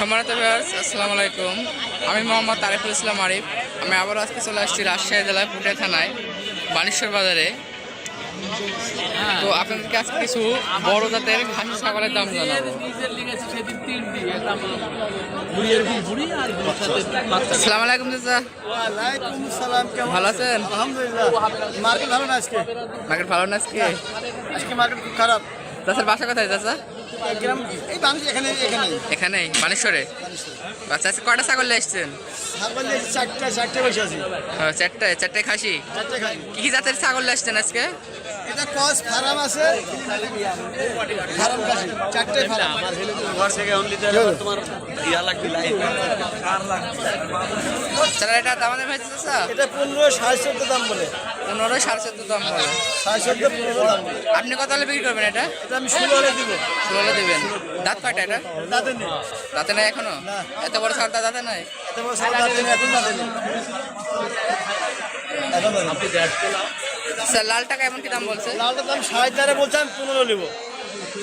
সম্মানিত ভিউয়ার্স আসসালামু আলাইকুম। আমি মোহাম্মদ তারিফুল ইসলাম আরিফ। আমি আবার আজকে চলে আসছি রাজশাহী জেলায় পুটিয়া থানায় বানেশ্বর বাজারে। তো আপনাদেরকে আজকে কিছু বড় জাতের খাসি ছাগলের দাম জানাব। আসসালামু আলাইকুম চাচা। ভালো আছেন? আলহামদুলিল্লাহ। মার্কেট ভালো না আজকে? মার্কেট ভালো না আজকে? আজকে মার্কেট খুব খারাপ। চাচার বাসা কোথায় চাচা? গ্রাম এই মানুষ এখানে এখানেই। বানেশ্বরে? আচ্ছা আজকে কটা ছাগল নিয়ে এসছেন? ছাগল নিয়ে চারটা চারটে বসে আছি। ও, চারটে চারটে খাসি? চারটে কি কি জাতের ছাগল নিয়ে আসছেন আজকে? এটা কস ফার্ম আছে। ফার্ম চারটে ফার্ম। ঘর থেকে অনলি তোমার ইয়া লাগবে লাইট চাচা এটা দামাদের হয়েছে এটা সাড়ে চোদ্দ দাম বলে। পনেরো সাড়ে চোদ্দ দাম বলে। সাড়ে চোদ্দ পনেরো দাম বলে। আপনি কত হলে বিক্রি করবেন এটা? এটা আমি ষোলো হলে দিব। ষোলো দেবেন। দাঁত কয়টা এটা? দাঁতে নেই। দাঁতে নাই এখনও? এত বড় ছাড় দাঁতে নাই? এত বড় দাঁতে নেই এখন দাঁতে নেই। দাঁতে নেই। স্যার লাল টাকা এমন কি দাম বলছে? লালটার দাম সাড়ে চারে বলছে আমি পনেরো নেব।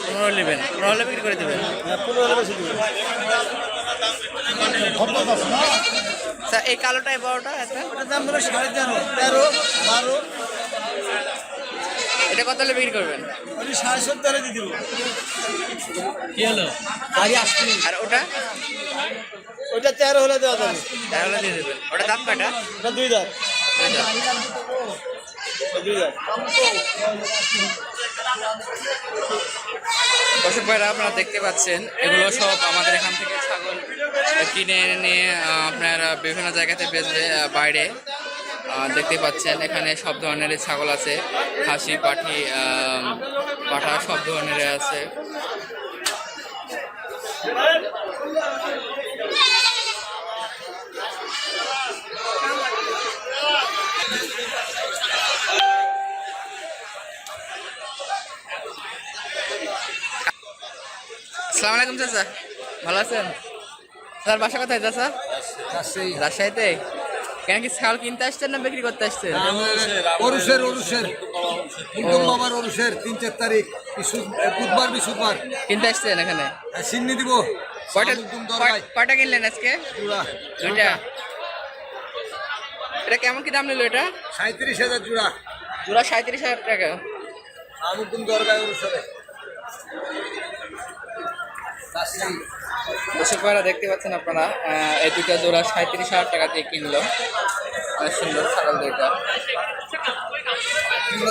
পনেরো নেবেন। পনেরো হলে বিক্রি করে দেবেন। হ্যাঁ পনেরো হলে বেশি দিব স্যার এই কালোটা এই বড়টা একটা? ওটার দাম হলো সাড়ে তেরো। তেরো বারো। এটা কত হলে বিক্রি করবেন? ওই সাড়ে চোদ্দ হলে? দিয়ে দিব আর ওটা? ওইটা তেরো হলে দেওয়া যাবে। তেরো হলে দিয়ে দেবেন। ওটা দাম কয়টা? ওটা দুই দাঁত। দুই দাঁত। দর্শক ভাইরা আপনারা দেখতে পাচ্ছেন এগুলো সব আমাদের এখান থেকে ছাগল কিনে এনে আপনার বিভিন্ন জায়গাতে আহ, বাইরে দেখতে পাচ্ছেন। এখানে সব ধরনের ছাগল আছে। খাসি পাঠি পাঠা সব ধরনের আছে। আসসালামু আলাইকুম চাচা। ভালো আছেন? স্যার বাসা কোথায় চাচা? রাজশাহীতে? কেন কি ছাগল কিনতে আসছেন না বিক্রি করতে আসছেন? অরুষের অরুষের। কুলতম বাবার অরুষের তিন চার তারিখ বুধবার বৃহস্পতিবার। কিনতে আসছেন এখানে? সিন্নি দিব। কয়টা কয়টা কিনলেন আজকে? দুইটা। এটা কেমন কি দাম নিল এটা? সাঁত্রিশ হাজার জোড়া। জোড়া সাঁত্রিশ হাজার টাকা। সামুদ্দিন দরগায় অরুষের। দর্শক ভাইরা দেখতে পাচ্ছেন আপনারা। আহ, এই দুটা জোড়া সাঁত্রিশ হাজার টাকা দিয়ে কিনলো। অনেক সুন্দর ছাগল দুইটা।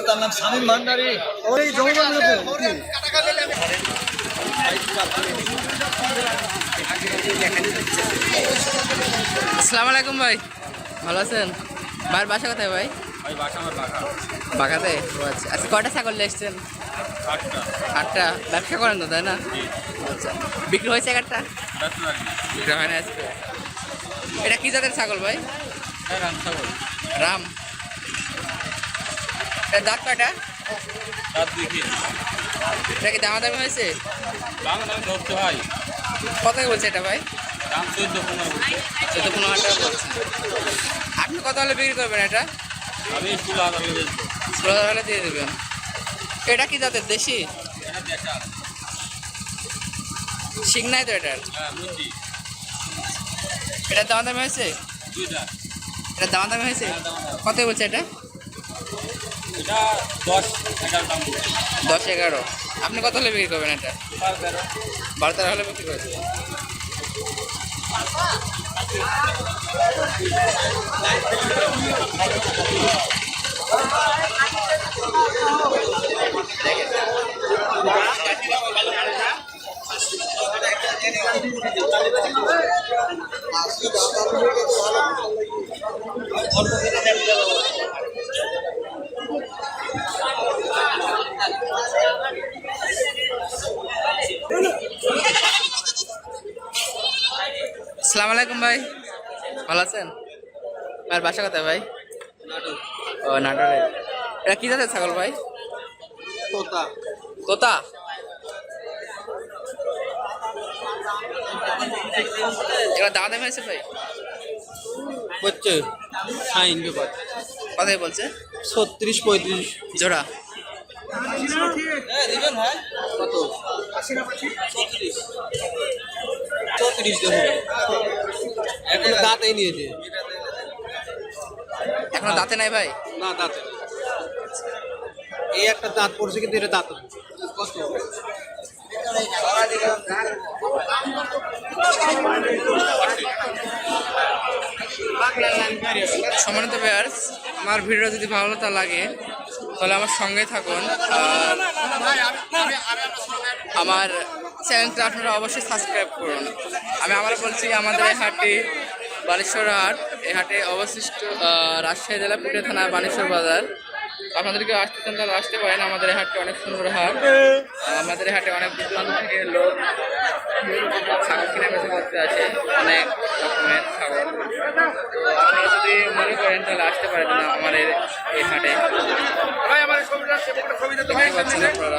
তার নাম স্বামী ভান্ডারী। ওই আসসালামু আলাইকুম ভাই। ভালো আছেন? ভাইয়ের বাসা কোথায় ভাই? বাগাতে? ও আচ্ছা। আচ্ছা কয়টা ছাগল নিয়ে এসছেন? আটটা। ব্যবসা করেন তো তাই না? আচ্ছা। বিক্রি হয়েছে এক একটা? বিক্রি হয় না আজকে। এটা কি জাতের ছাগল ভাই? রাম ছাগল। রাম। এটা দাঁত কয়টা? এটা কি দামাদামি হয়েছে? কত বলছে এটা ভাই? চোদ্দ পনেরো হাজার টাকা বলছে। আপনি কত হলে বিক্রি করবেন এটা? ষোলো হাজার হলে দিয়ে দেবেন। এটা কি জাতের দেশি? শিং নাই তো এটার এটার দাম দামি হয়েছে? এটার দাম দামি হয়েছে? কত বলছে এটা? দশ এগারো আপনি কত হলে বিক্রি করবেন এটা? বারো তেরো। হলে বিক্রি করে দেবেন আসসালামু আলাইকুম ভাই। ভালো আছেন? ভাইয়ের বাসা কোথায় ভাই? ও নাটোরে। এটা কি জাতের ছাগল ভাই? তোতা। তোতা? এবার দাম হয়েছে ভাই? হচ্ছে সাইন ব্যাপার কত বলছে? ছত্রিশ পঁয়ত্রিশ জোড়া। দিবেন ভাই কত? তিরিশ দিন হবে এখন দাঁতেই নিয়েছে এখনও দাঁতে নাই ভাই? না দাঁতে এই একটা দাঁত পড়ছে কিন্তু এটা দাঁত কত? সম্মানিত বেয়ার্স আমার ভিডিও যদি ভালো তা লাগে, তাহলে আমার সঙ্গে থাকুন। আর আমার চ্যানেলটা আপনারা অবশ্যই সাবস্ক্রাইব করুন। আমি আবার বলছি, আমাদের এই হাটটি বানেশ্বর হাট। এই হাটে অবশিষ্ট রাজশাহী জেলা পুটে থানা বানেশ্বর বাজার। আপনাদেরকে আসতে চান তাহলে আসতে পারেন, আমাদের এই হাটটি অনেক সুন্দর হাট। আমাদের এই হাটে অনেক দূর থেকে লোক ছাগল কিনে বেঁচে করতে আছে অনেক রকমের ছাগল তো আপনারা যদি মনে করেন তাহলে আসতে পারেন না আমাদের এই হাটে। পাচ্ছেন আপনারা।